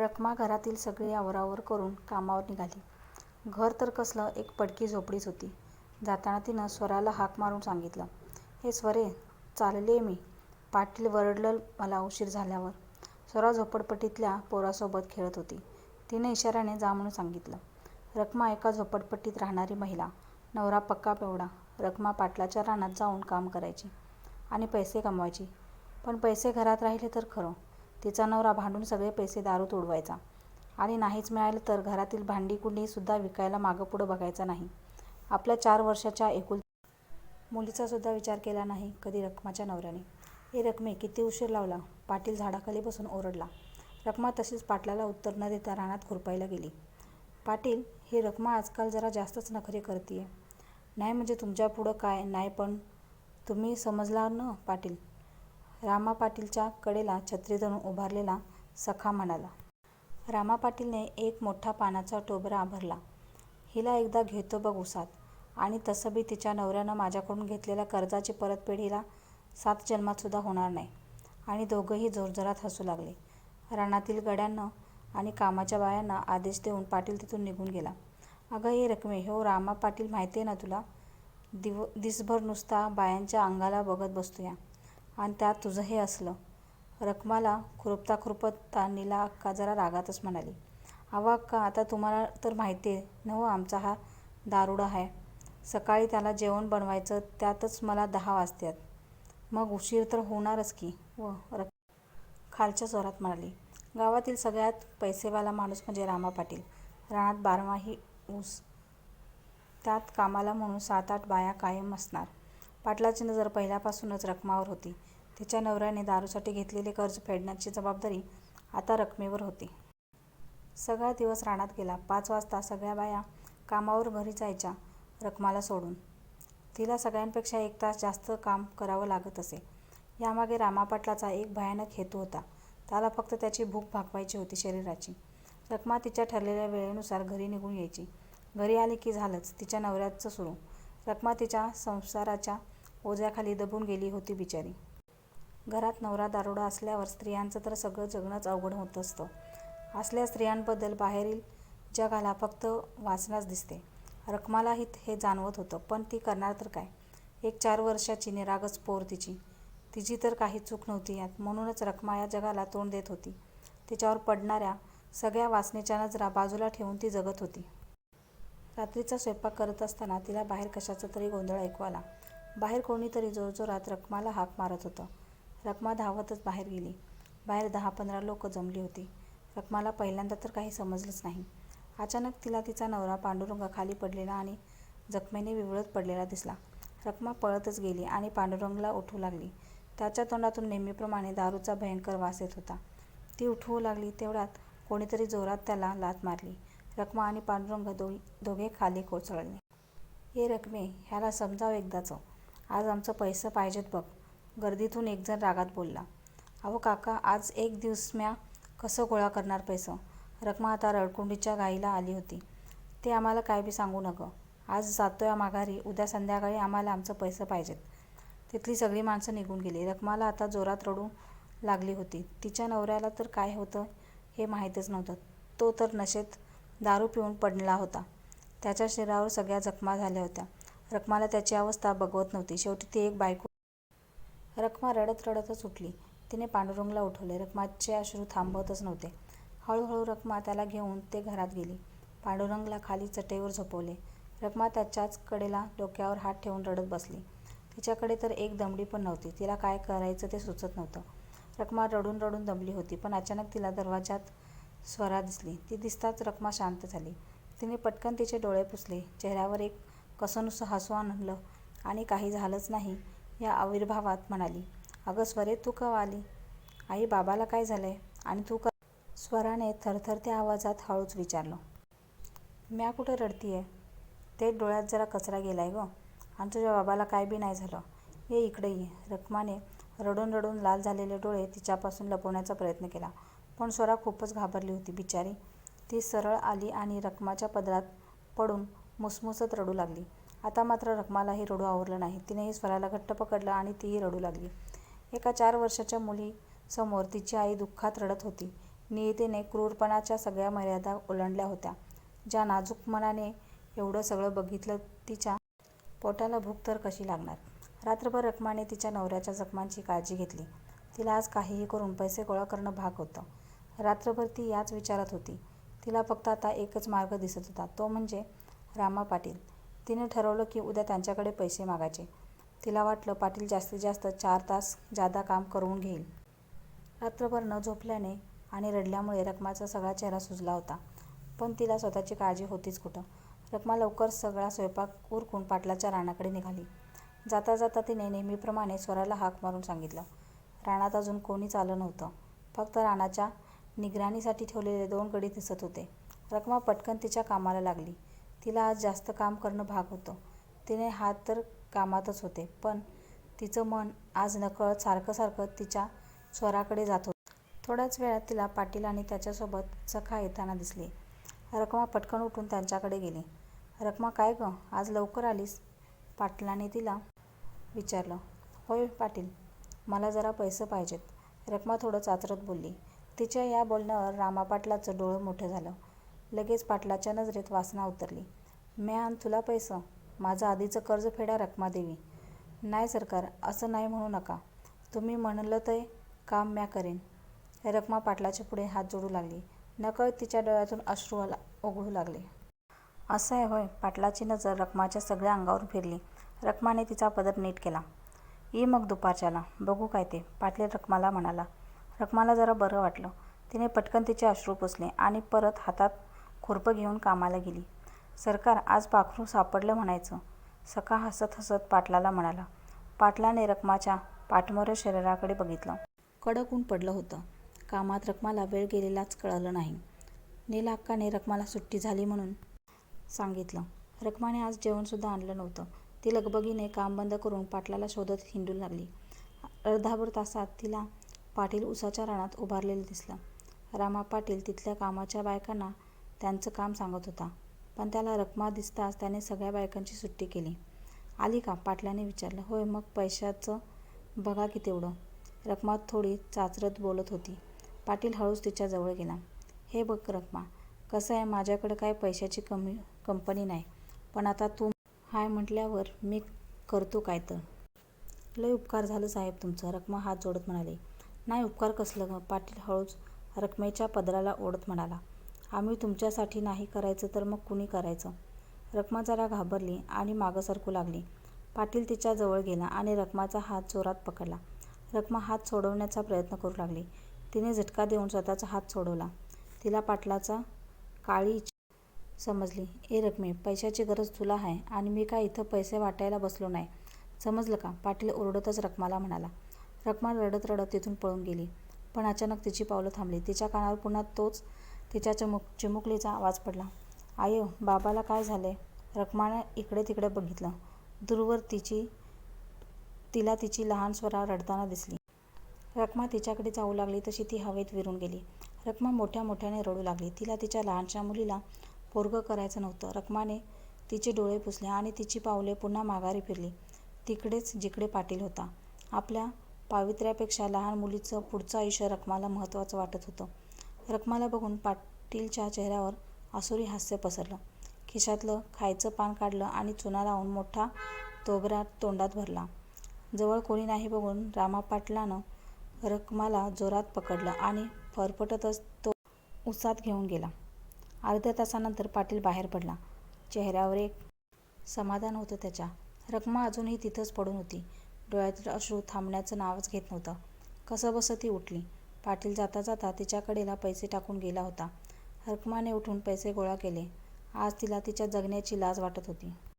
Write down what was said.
रखमा घरातील सगळी आवराआवर करून कामावर निघाली. घर तर कसलं एक पडकी झोपडीच होती. जाताना तिनं स्वराला हाक मारून सांगितलं, हे स्वरे, चालले मी. पाटील वरडलं मला उशीर झाल्यावर. स्वरा झोपडपट्टीतल्या पोरासोबत खेळत होती. तिनं इशाऱ्याने जा म्हणून सांगितलं. रखमा एका झोपडपट्टीत राहणारी महिला. नवरा पक्का बेवडा. रखमा पाटलाच्या रानात जाऊन काम करायची आणि पैसे कमवायची. पण पैसे घरात राहिले तर खरं. तिचा नवरा भांडून सगळे पैसे दारूत उडवायचा आणि नाहीच मिळालं तर घरातील भांडी कुंडीसुद्धा विकायला मागंपुढं बघायचा नाही. आपल्या चार वर्षाच्या एकुलत्या मुलीचासुद्धा विचार केला नाही कधी रकमाच्या नवऱ्याने. ए रकमे किती उशीर लावला? पाटील झाडाखाली बसून ओरडला. रकमा तशीच पाटलाला उत्तर न देता रानात खुरपायला गेली. पाटील, ही रकमा आजकाल जरा जास्तच नखरे करते नाही म्हणजे तुमच्यापुढं काय नाही पण तुम्ही समजला न पाटील? रामा पाटीलच्या कडेला छत्री धरून उभारलेला सखा म्हणाला. रामा पाटीलने एक मोठा पानाचा टोबरा भरला. हिला एकदा घेतो बघ उसात आणि तसं बी तिच्या नवऱ्यानं माझ्याकडून घेतलेल्या कर्जाची परतफेड हिला सात जन्मातसुद्धा होणार नाही. आणि दोघंही जोरजोरात हसू लागले. रानातील गड्यांना आणि कामाच्या बायांना आदेश देऊन पाटील तिथून निघून गेला. अगं ए रकमे ह्यो रामा पाटील माहितीये ना तुला? दिसभर नुसता बायांच्या अंगाला बघत बसतोया आणि त्यात तुझं हे असलं. रखमाला खुरपता खुरपता नीला अक्का जरा रागातच म्हणाली. अवा अक्का, आता तुम्हाला तर माहिती आहे नव्ह आमचा हा दारुडा आहे सकाळी त्याला जेवण बनवायचं त्यातच मला दहा वाजतात मग उशीर तर होणारच की व रक खालच्या स्वरात म्हणाली. गावातील सगळ्यात पैसेवाला माणूस म्हणजे रामा पाटील. रानात बारमाही ऊस. त्यात कामाला म्हणून सात-आठ बाया कायम असणार. पाटलाची नजर पहिल्यापासूनच रकमावर होती. तिच्या नवऱ्याने दारूसाठी घेतलेले कर्ज फेडण्याची जबाबदारी आता रकमेवर होती. सगळा दिवस रानात गेला. पाच वाजता सगळ्या बाया कामावर घरी जायच्या रकमाला सोडून. तिला सगळ्यांपेक्षा एक तास जास्त काम करावं लागत असे. यामागे रामापाटलाचा एक भयानक हेतू होता. त्याला फक्त त्याची भूक भागवायची होती शरीराची. रकमा तिच्या ठरलेल्या वेळेनुसार घरी निघून यायची. घरी आली की झालंच तिच्या नवऱ्याचं सुरू. रकमा तिच्या संसाराच्या ओझ्याखाली दबून गेली होती बिचारी. घरात नवरा दारुडा असल्यावर स्त्रियांचं तर सगळं जगणंच अवघड होत असतं. असल्या स्त्रियांबद्दल बाहेरील जगाला फक्त वासनाच दिसते. रखमालाही हे जाणवत होतं. पण ती करणार तर काय? एक चार वर्षाची निरागस पोर तिची. तिची तर काही चूक नव्हती यात. म्हणूनच रखमा या जगाला तोंड देत होती. तिच्यावर पडणाऱ्या सगळ्या वासनेच्या नजरा बाजूला ठेवून ती जगत होती. रात्रीचा स्वयंपाक करत असताना तिला बाहेर कशाचा तरी गोंधळ ऐकू आला. बाहेर कोणीतरी जोरजोरात रखमाला हाक मारत होतं. रखमा धावतच बाहेर गेली. बाहेर दहा-पंधरा लोक जमली होती. रखमाला पहिल्यांदा तर काही समजलंच नाही. अचानक तिला तिचा नवरा पांडुरंग खाली पडलेला आणि जखमेने विवळत पडलेला दिसला. रखमा पळतच गेली आणि पांडुरंगला उठू लागली. त्याच्या तोंडातून नेहमीप्रमाणे दारूचा भयंकर वास येत होता. ती उठवू लागली तेवढ्यात कोणीतरी जोरात त्याला लाथ मारली. रखमा आणि पांडुरंग दो दोघे खाली कोसळले. हे रकमे ह्याला समजाव एकदाचं. आज आमचं पैसं पाहिजेत बघ. गर्दीतून एकजण रागात बोलला. अहो काका, आज एक दिवस म्या कसं गोळा करणार पैसं? रखमा आता रडकुंडीच्या घाईला आली होती. ते आम्हाला काय बी सांगू नकं. आज जातोया माघारी. उद्या संध्याकाळी आम्हाला आमचं पैसं पाहिजेत. तिथली सगळी माणसं निघून गेली. रखमाला आता जोरात रडू लागली होती. तिच्या नवऱ्याला तर काय होतं हे माहीतच नव्हतं. तो तर नशेत दारू पिऊन पडला होता. त्याच्या शरीरावर सगळ्या जखमा झाल्या होत्या. रखमाला त्याची अवस्था बघवत नव्हती. शेवटी ती एक बायको रखमा रडत रडतच उठली. तिने पांडुरंगला उठवले. रखमाचे अश्रू थांबतच नव्हते. हळूहळू रखमा त्याला घेऊन ते घरात गेली. पांडुरंगला खाली चटईवर झोपवले. रखमा त्याच्याच कडेला डोक्यावर हात ठेवून रडत बसली. तिच्याकडे तर एक दमडी पण नव्हती. तिला काय करायचं ते सुचत नव्हतं. रखमा रडून रडून दमली होती. पण अचानक तिला दरवाजात स्वरा दिसली. ती दिसताच रखमा शांत झाली. तिने पटकन तिचे डोळे पुसले. चेहऱ्यावर एक कसनुसं हसू आणलं आणि काही झालंच नाही या आविर्भावात म्हणाली, अगं स्वरे, तू कवा आली? आई, बाबाला काय झालंय? आणि तू कवा स्वराने थरथरत्या आवाजात हळूच विचारलं. म्या कुठं रडतीये? तेच डोळ्यात जरा कचरा गेलाय गं. आणि तुझ्या बाबाला काय बी नाही झालं. ये इकडं ये. रखमाने रडून रडून लाल झालेले डोळे तिच्यापासून लपवण्याचा प्रयत्न केला. पण स्वरा खूपच घाबरली होती बिचारी. ती सरळ आली आणि रखमाच्या पदरात पडून मुसमुसत रडू लागली. आता मात्र रखमालाही रडू आवरलं नाही. तिनेही स्वराला घट्ट पकडलं आणि तीही रडू लागली. एका चार वर्षाच्या मुलीसमोर तिची आई दुःखात रडत होती नियतीने क्रूरपणाच्या सगळ्या मर्यादा ओलांडल्या होत्या. ज्या नाजूक मनाने एवढं सगळं बघितलं तिच्या पोटाला भूक तर कशी लागणार? रात्रभर रखमाने तिच्या नवऱ्याच्या जखमांची काळजी घेतली. तिला आज काहीही करून पैसे गोळा करणं भाग होतं. रात्रभर ती याच विचारात होती. तिला फक्त आता एकच मार्ग दिसत होता तो म्हणजे रामा पाटील. तिने ठरवलं की उद्या त्यांच्याकडे पैसे मागायचे. तिला वाटलं पाटील जास्तीत जास्त चार तास जादा काम करवून घेईल. रात्रभर न झोपल्याने आणि रडल्यामुळे रकमाचा सगळा चेहरा सुजला होता. पण तिला स्वतःची काळजी होतीच कुठं? रकमा लवकर सगळा स्वयंपाक उरकून पाटलाच्या रानाकडे निघाली. जाता जाता तिने नेहमीप्रमाणे स्वराला हाक मारून सांगितलं. रानात अजून कोणीच आलं नव्हतं. फक्त रानाच्या निगराणीसाठी ठेवलेले दोन गडी दिसत होते. रकमा पटकन तिच्या कामाला लागली. तिला आज जास्त काम करणं भाग होतं. तिने हात तर कामातच होते पण तिचं मन आज नकळत सारखं सारखं तिच्या स्वराकडे जात होतं. थोड्याच वेळात तिला पाटील आणि त्याच्यासोबत सखा येताना दिसले. रखमा पटकन उठून त्यांच्याकडे गेली. रखमा काय गं आज लवकर आलीस? पाटलाने तिला विचारलं. होय पाटील, मला जरा पैसे पाहिजेत, रखमा थोडं चाचरत बोलली. तिच्या या बोलण्यावर रामापाटलाचं डोळं मोठं झालं. लगेच पाटलाच्या नजरेत वासना उतरली. म्या आण तुला पैसं? माझं आधीचं कर्ज फेडा रखमादेवी. नाही सरकार असं नाही म्हणू नका. तुम्ही म्हणलं ते काम म्या करेन रकमा पाटलाच्या पुढे हात जोडू लागली. नकळत तिच्या डोळ्यातून अश्रू ओघळू लागले. असं आहे होय पाटलाची नजर रकमाच्या सगळ्या अंगावर फिरली. रकमाने तिचा पदर नीट केला. ये मग दुपारच्याला बघू काय ते, पाटील रकमाला म्हणाला. रकमाला जरा बरं वाटलं. तिने पटकन तिचे अश्रू पुसले आणि परत हातात खुरपं घेऊन कामाला गेली. सरकार आज पाखरू सापडलं म्हणायचं, सखा हसत हसत पाटलाला म्हणाला. पाटलाने रकमाच्या पाठमोऱ्या शरीराकडे बघितलं. कडक ऊन पडलं होतं. कामात रकमाला वेळ गेलेलाच कळलं नाही. नीलाक्काने रकमाला सुट्टी झाली म्हणून सांगितलं. रकमाने आज जेवणसुद्धा आणलं नव्हतं. ती लगबगीने काम बंद करून पाटलाला शोधत हिंडू लागली. अर्धाभर तासात तिला पाटील उसाच्या रानात उभारलेलं दिसलं. रामा पाटील तिथल्या कामाच्या बायकांना त्यांचं काम सांगत होता. पण त्याला रकमा दिसताच त्याने सगळ्या बायकांची सुट्टी केली. आली का? पाटलाने विचारलं. होय मग पैशाचं बघा की तेवढं. रकमा थोडी चाचरत बोलत होती. पाटील हळूच तिच्याजवळ गेला. हे बघ रक्मा कसं आहे माझ्याकडं काय पैशाची कमी कंपनी नाही पण आता तू हाय म्हटल्यावर मी करतो काय तर. लय उपकार झालं साहेब तुमचं, रकमा हात जोडत म्हणाली. नाही उपकार कसलं गं? पाटील हळूच रकमेच्या पदराला ओढत म्हणाला. आम्ही तुमच्यासाठी नाही करायचं तर मग कुणी करायचं? रखमा जरा घाबरली आणि मागं सरकू लागली. पाटील तिच्या जवळ गेला आणि रखमाचा हात जोरात पकडला. रखमा हात सोडवण्याचा प्रयत्न करू लागली. तिने झटका देऊन स्वतःचा हात सोडवला. तिला पाटलाचा काळी समजली. ए रकमे पैशाची गरज तुला आहे आणि मी काय इथं पैसे वाटायला बसलो नाही समजलं का? पाटील ओरडतच रकमाला म्हणाला. रकमा रडत रडत तिथून पळून गेली. पण अचानक तिची पावलं थांबली. तिच्या कानावर पुन्हा तोच तिच्या चमुक चिमुकलीचा आवाज पडला. आय, बाबाला काय झालंय? रखमानं इकडे तिकडे बघितलं. दूरवर तिला तिची लहान स्वरा रडताना दिसली. रखमा तिच्याकडे जाऊ लागली तशी ती हवेत विरून गेली. रखमा मोठ्या मोठ्याने रडू लागली. तिला तिच्या लहानशा मुलीला पोरगं करायचं नव्हतं. रखमाने तिचे डोळे पुसले आणि तिची पावले पुन्हा माघारी फिरली. तिकडेच जिकडे पाटील होता. आपल्या पावित्र्यापेक्षा लहान मुलीचं पुढचं आयुष्य रखमाला महत्त्वाचं वाटत होतं. रकमाला बघून पाटीलच्या चेहऱ्यावर आसुरी हास्य पसरलं. खिशातलं खायचं पान काढलं आणि चुना लावून मोठा तोबरा तोंडात भरला. जवळ कोणी नाही बघून रामा पाटलानं रकमाला जोरात पकडलं आणि फरफटतच तो उसात घेऊन गेला. अर्ध्या तासानंतर पाटील बाहेर पडला. चेहऱ्यावर एक समाधान होतं त्याच्या. रकमा अजूनही तिथंच पडून होती. डोळ्यातील अश्रू थांबण्याचं नावच घेत नव्हतं. कसंबसं ती उठली. पाटील जाता जाता तिच्या कडेला पैसे टाकून गेला होता. हरकमाने उठून पैसे गोळा केले. आज तिला तिच्या जगण्याची लाज वाटत होती.